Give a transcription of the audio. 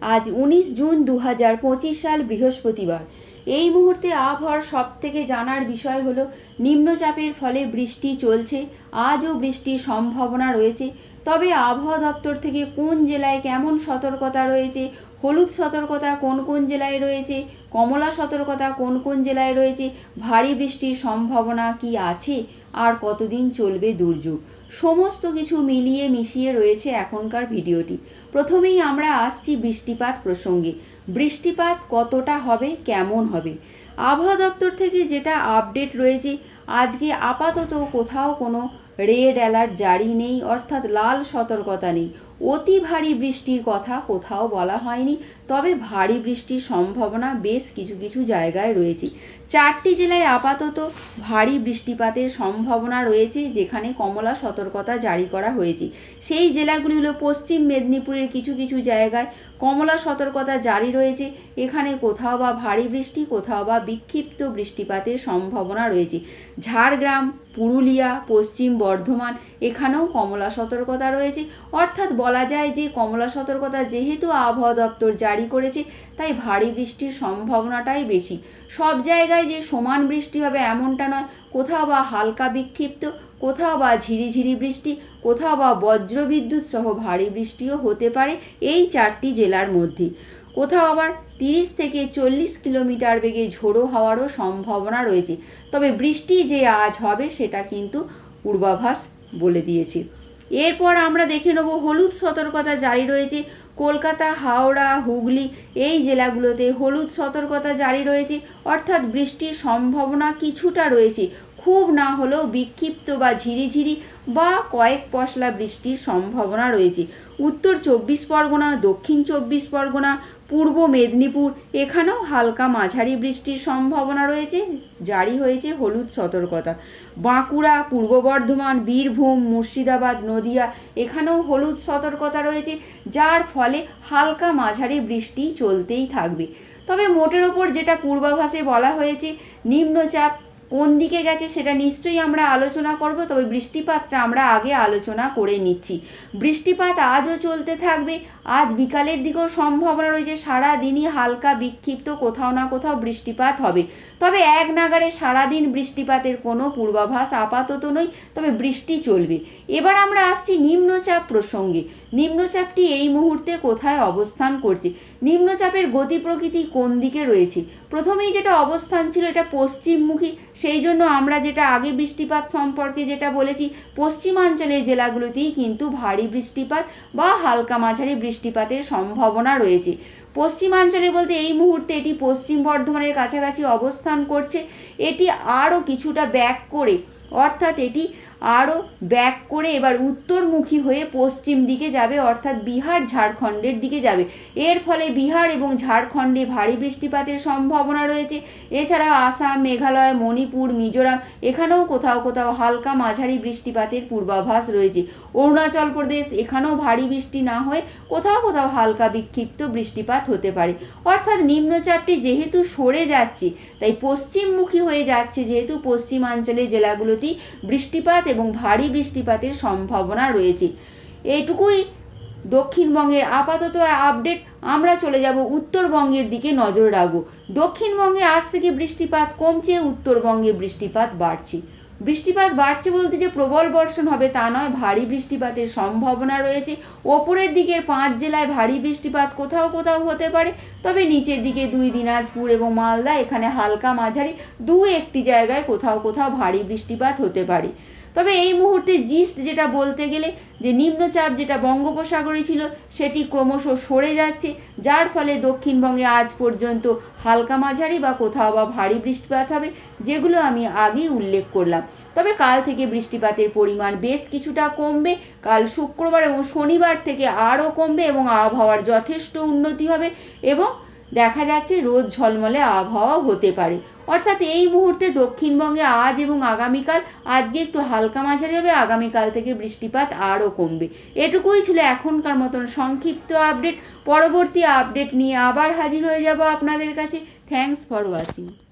আজ উনিশ জুন দু হাজার পঁচিশ সাল বৃহস্পতিবার। এই মুহূর্তে আবহাওয়ার সব থেকে জানার বিষয় হলো, নিম্নচাপের ফলে বৃষ্টি চলছে, আজও বৃষ্টির সম্ভাবনা রয়েছে। তবে আবহাওয়া দপ্তর থেকে কোন জেলায় কেমন সতর্কতা রয়েছে, হলুদ সতর্কতা কোন কোন জেলায় রয়েছে, কমলা সতর্কতা কোন কোন জেলায় রয়েছে, ভারী বৃষ্টির সম্ভাবনা কি আছে, আর কতদিন চলবে দুর্যোগ? সমস্ত কিছু মিলিয়ে মিশিয়ে রয়েছে এখনকার ভিডিওটি। প্রথমেই আমরা আসছি বৃষ্টিপাত প্রসঙ্গে। বৃষ্টিপাত কতটা হবে, কেমন হবে? আবহাওয়া দপ্তর থেকে যেটা আপডেট রয়েছে, আজকে আপাতত কোথাও কোনো রেড অ্যালার্ট জারি নেই, অর্থাৎ লাল সতর্কতা নেই। অতি ভারী বৃষ্টির কথা কোথাও বলা হয়নি, তবে ভারী বৃষ্টির সম্ভাবনা বেশ কিছু কিছু জায়গায় রয়েছে। চারটি জেলায় আপাতত ভারী বৃষ্টিপাতের সম্ভাবনা রয়েছে, যেখানে কমলা সতর্কতা জারি করা হয়েছে। সেই জেলাগুলি হলো পশ্চিম মেদিনীপুরের কিছু কিছু জায়গায় কমলা সতর্কতা জারি রয়েছে, এখানে কোথাও বা ভারী বৃষ্টি, কোথাও বা বিক্ষিপ্ত বৃষ্টিপাতের সম্ভাবনা রয়েছে। ঝাড়গ্রাম পুরুলিয়া, পশ্চিম বর্ধমান, এখানেও কমলা সতর্কতা রয়েছে। অর্থাৎ বলা যায় যে, কমলা সতর্কতা যেহেতু আবহাওয়া দপ্তর জারি করেছে, তাই ভারী বৃষ্টির সম্ভাবনাটাই বেশি। সব জায়গায় যে সমান বৃষ্টি হবে এমনটা নয়। কোথাও বা হালকা বিক্ষিপ্ত, কোথাও বা ঝিরিঝিরি বৃষ্টি, কোথাও বা বজ্রবিদ্যুৎ সহ ভারী বৃষ্টিও হতে পারে এই চারটি জেলার মধ্যে। কোথাও আবার তিরিশ থেকে চল্লিশ কিলোমিটার বেগে ঝোড়ো হওয়ারও সম্ভাবনা রয়েছে। তবে বৃষ্টি যে আজ হবে সেটা কিন্তু পূর্বাভাস বলে দিয়েছে। এরপর আমরা দেখে নেব হলুদ সতর্কতা জারি রয়েছে। কলকাতা, হাওড়া, হুগলি এই জেলাগুলোতে হলুদ সতর্কতা জারি রয়েছে। অর্থাৎ বৃষ্টির সম্ভাবনা কিছুটা রয়েছে। খুব না হলেও বিক্ষিপ্ত বা ঝিরিঝিরি বা কয়েক পশলা বৃষ্টির সম্ভাবনা রয়েছে। উত্তর চব্বিশ পরগনা, দক্ষিণ চব্বিশ পরগনা, পূর্ব মেদিনীপুর, এখানেও হালকা মাঝারি বৃষ্টির সম্ভাবনা রয়েছে, জারি হয়েছে হলুদ সতর্কতা। বাঁকুড়া, পূর্ব বর্ধমান, বীরভূম, মুর্শিদাবাদ, নদিয়া, এখানেও হলুদ সতর্কতা রয়েছে, যার ফলে হালকা মাঝারি বৃষ্টি চলতেই থাকবে। তবে মোটের ওপর যেটা পূর্বাভাসে বলা হয়েছে, নিম্নচাপ কোন দিকে গেছে সেটা নিশ্চয়ই আমরা আলোচনা করব, তবে বৃষ্টিপাতটা আমরা আগে আলোচনা করে নিচ্ছি। বৃষ্টিপাত আজও চলতে থাকবে, আজ বিকালের দিকেও সম্ভাবনা রয়েছে সারা দিনই হালকা বিক্ষিপ্ত, কোথাও না কোথাও বৃষ্টিপাত হবে। তবে এক নাগারে সারাদিন বৃষ্টিপাতের কোনো পূর্বাভাস আপাতত নয়, তবে বৃষ্টি চলবে। এবার আমরা আসছি নিম্নচাপ প্রসঙ্গে। নিম্নচাপটি এই মুহূর্তে কোথায় অবস্থান করছে? নিম্নচাপের গতি প্রকৃতি কোন দিকে রয়েছে? প্রথমেই যেটা অবস্থান ছিল, এটা পশ্চিমমুখী সেই জন্য আমরা যেটা আগে বৃষ্টিপাত সম্পর্কে যেটা বলেছি, পশ্চিমাঞ্চলের জেলাগুলোতেই কিন্তু ভারী বৃষ্টিপাত বা হালকা মাঝারি বৃষ্টিপাতের সম্ভাবনা রয়েছে। পশ্চিমাঞ্চলে বলতে এই মুহূর্তে এটি পশ্চিম বর্ধমানের কাছাকাছি অবস্থান করছে। এটি আরও কিছুটা ব্যাক করে, অর্থাৎ এটি আরও ব্যাক করে এবার উত্তরমুখী হয়ে পশ্চিম দিকে যাবে, অর্থাৎ বিহার ঝাড়খণ্ডের দিকে যাবে। এর ফলে বিহার এবং ঝাড়খণ্ডে ভারী বৃষ্টিপাতের সম্ভাবনা রয়েছে। এছাড়াও আসাম, মেঘালয়, মণিপুর, মিজোরাম, এখানেও কোথাও কোথাও হালকা মাঝারি বৃষ্টিপাতের পূর্বাভাস রয়েছে। অরুণাচল প্রদেশ, এখানেও ভারী বৃষ্টি না হয়ে কোথাও কোথাও হালকা বিক্ষিপ্ত বৃষ্টিপাত হতে পারে। অর্থাৎ নিম্নচাপটি যেহেতু সরে যাচ্ছে, তাই পশ্চিমমুখী হয়ে যাচ্ছে যেহেতু পশ্চিমাঞ্চলের জেলাগুলোতেই বৃষ্টিপাত এবং ভারী বৃষ্টিপাতের সম্ভাবনা রয়েছে। এইটুকুই দক্ষিণবঙ্গের আপাতত আপডেট। আমরা চলে যাব উত্তরবঙ্গের দিকে নজর রাখব। দক্ষিণবঙ্গে আজ থেকে বৃষ্টিপাত কমছে, উত্তরবঙ্গে বৃষ্টিপাত বাড়ছে। বৃষ্টিপাত বাড়ছে বলতে যে প্রবল বর্ষণ হবে তা নয়, ভারী বৃষ্টিপাতের সম্ভাবনা রয়েছে। ওপরের দিকের পাঁচ জেলায় ভারী বৃষ্টিপাত কোথাও কোথাও হতে পারে, তবে নিচের দিকে দুই দিনাজপুর এবং মালদা, এখানে হালকা মাঝারি দু একটি জায়গায় কোথাও কোথাও ভারী বৃষ্টিপাত হতে পারে। তবে এই মুহূর্তে জিস্ট যেটা বলতে গেলে যে নিম্নচাপ যেটা বঙ্গোপসাগরে ছিল, সেটি ক্রমশ সরে যাচ্ছে। যার ফলে দক্ষিণবঙ্গে আজ পর্যন্ত হালকা মাঝারি বা কোথাও বা ভারী বৃষ্টিপাত হবে, যেগুলো আমি আগেই উল্লেখ করলাম। তবে কাল থেকে বৃষ্টিপাতের পরিমাণ বেশ কিছুটা কমবে। কাল শুক্রবার এবং শনিবার থেকে আরও কমবে এবং আবহাওয়ার যথেষ্ট উন্নতি হবে এবং দেখা যাচ্ছে রোদ ঝলমলে আবহাওয়া হতে পারে। অর্থাৎ এই মুহূর্তে দক্ষিণবঙ্গে আজ এবং আগামীকাল, আজকে একটু হালকা মাঝারি হবে, আগামীকাল থেকে বৃষ্টিপাত আরও কমবে। এটুকুই ছিল এখনকার মতন সংক্ষিপ্ত আপডেট। পরবর্তী আপডেট নিয়ে আবার হাজির হয়ে যাব আপনাদের কাছে। Thanks for watching